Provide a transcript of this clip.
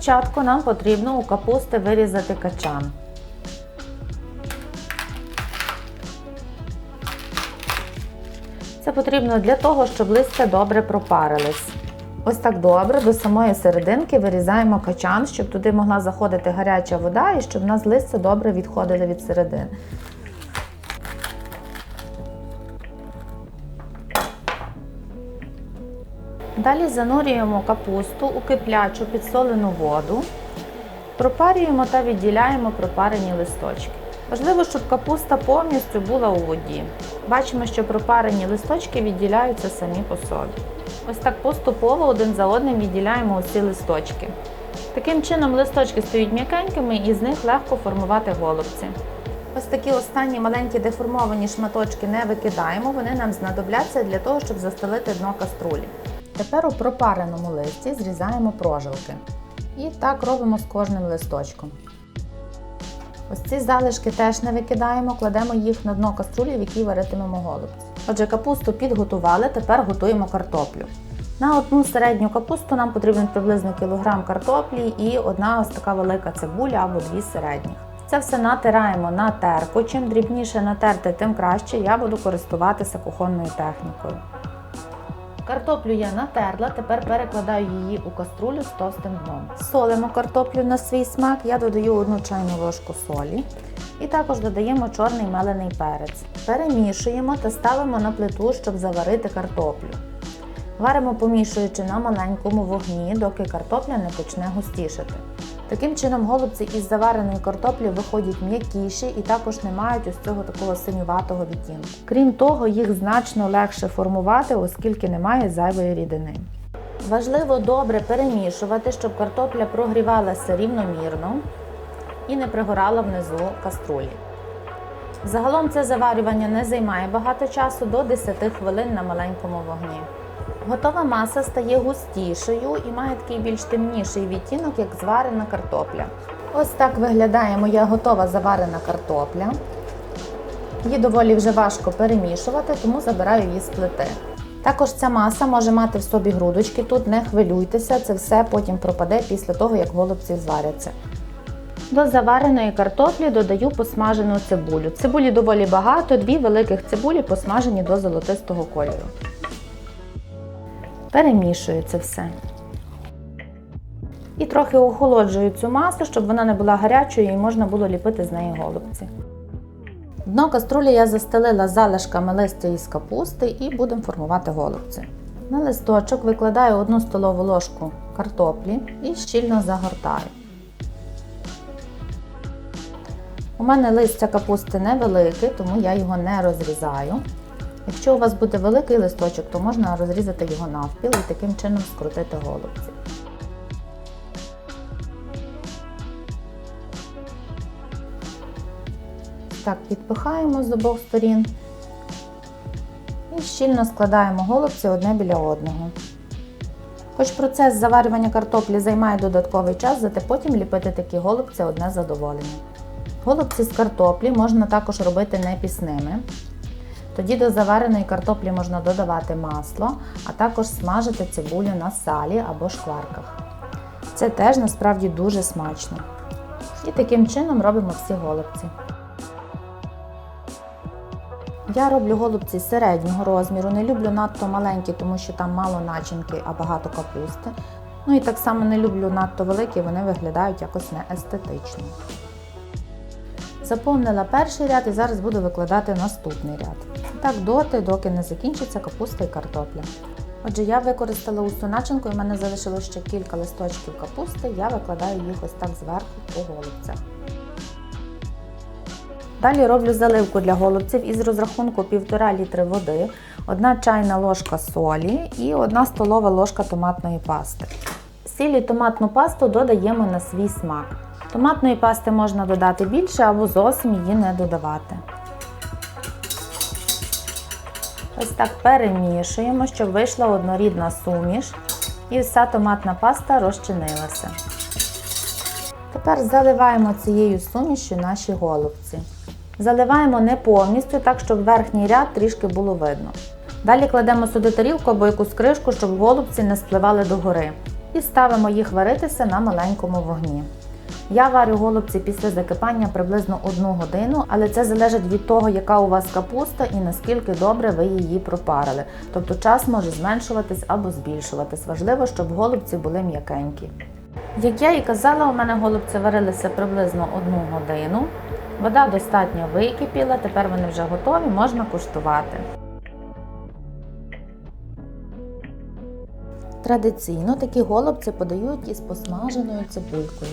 початку нам потрібно у капусти вирізати качан. Це потрібно для того, щоб листя добре пропарились. Ось так добре до самої серединки вирізаємо качан, щоб туди могла заходити гаряча вода і щоб в нас листя добре відходили від середини. Далі занурюємо капусту у киплячу підсолену воду, пропарюємо та відділяємо пропарені листочки. Важливо, щоб капуста повністю була у воді. Бачимо, що пропарені листочки відділяються самі по собі. Ось так поступово один за одним відділяємо усі листочки. Таким чином листочки стають м'якенькими і з них легко формувати голубці. Ось такі останні маленькі деформовані шматочки не викидаємо, вони нам знадобляться для того, щоб застелити дно каструлі. Тепер у пропареному листі зрізаємо прожилки. І так робимо з кожним листочком. Ось ці залишки теж не викидаємо, кладемо їх на дно каструлі, в якій варитимемо голубці. Отже, капусту підготували, тепер готуємо картоплю. На одну середню капусту нам потрібен приблизно кілограм картоплі і одна ось така велика цибуля або дві середніх. Це все натираємо на терку. Чим дрібніше натерти, тим краще. Я буду користуватися кухонною технікою. Картоплю я натерла, тепер перекладаю її у каструлю з товстим дном. Солимо картоплю на свій смак, я додаю одну чайну ложку солі і також додаємо чорний мелений перець. Перемішуємо та ставимо на плиту, щоб заварити картоплю. Варимо помішуючи на маленькому вогні, доки картопля не почне густішати. Таким чином голубці із завареної картоплі виходять м'якіші і також не мають ось цього такого синюватого відтінку. Крім того, їх значно легше формувати, оскільки немає зайвої рідини. Важливо добре перемішувати, щоб картопля прогрівалася рівномірно і не пригорала внизу каструлі. Загалом це заварювання не займає багато часу до 10 хвилин на маленькому вогні. Готова маса стає густішою і має такий більш темніший відтінок, як зварена картопля. Ось так виглядає моя готова заварена картопля. Її доволі вже важко перемішувати, тому забираю її з плити. Також ця маса може мати в собі грудочки, тут не хвилюйтеся, це все потім пропаде після того, як голубці зваряться. До завареної картоплі додаю посмажену цибулю. Цибулі доволі багато, дві великих цибулі посмажені до золотистого кольору. Перемішую це все. І трохи охолоджую цю масу, щоб вона не була гарячою і можна було ліпити з неї голубці. Дно каструлі я застелила залишками листя із капусти і будемо формувати голубці. На листочок викладаю 1 столову ложку картоплі і щільно загортаю. У мене листя капусти невелике, тому я його не розрізаю. Якщо у вас буде великий листочок, то можна розрізати його навпіл і таким чином скрутити голубці. Так, підпихаємо з обох сторін і щільно складаємо голубці одне біля одного. Хоч процес заварювання картоплі займає додатковий час, зате потім ліпити такі голубці одне задоволення. Голубці з картоплі можна також робити не пісними. Тоді до завареної картоплі можна додавати масло, а також смажити цибулю на салі або шкварках. Це теж насправді дуже смачно. І таким чином робимо всі голубці. Я роблю голубці середнього розміру, не люблю надто маленькі, тому що там мало начинки, а багато капусти. Ну і так само не люблю надто великі, вони виглядають якось неестетично. Заповнила перший ряд і зараз буду викладати наступний ряд. Так доти, доки не закінчиться капуста і картопля. Отже, я використала усю начинку, і в мене залишилось ще кілька листочків капусти, я викладаю їх ось так зверху по голубцях. Далі роблю заливку для голубців із розрахунку 1,5 літри води, 1 чайна ложка солі і 1 столова ложка томатної пасти. Сіль і томатну пасту додаємо на свій смак. Томатної пасти можна додати більше або зовсім її не додавати. Ось так перемішуємо, щоб вийшла однорідна суміш і вся томатна паста розчинилася. Тепер заливаємо цією сумішю наші голубці. Заливаємо не повністю, так щоб верхній ряд трішки було видно. Далі кладемо сюди тарілку або якусь кришку, щоб голубці не спливали догори. і ставимо їх варитися на маленькому вогні. Я варю голубці після закипання приблизно 1 годину, але це залежить від того, яка у вас капуста і наскільки добре ви її пропарили. Тобто час може зменшуватись або збільшуватись. Важливо, щоб голубці були м'якенькі. Як я і казала, у мене голубці варилися приблизно 1 годину. Вода достатньо википіла, тепер вони вже готові, можна куштувати. Традиційно такі голубці подають із посмаженою цибулькою.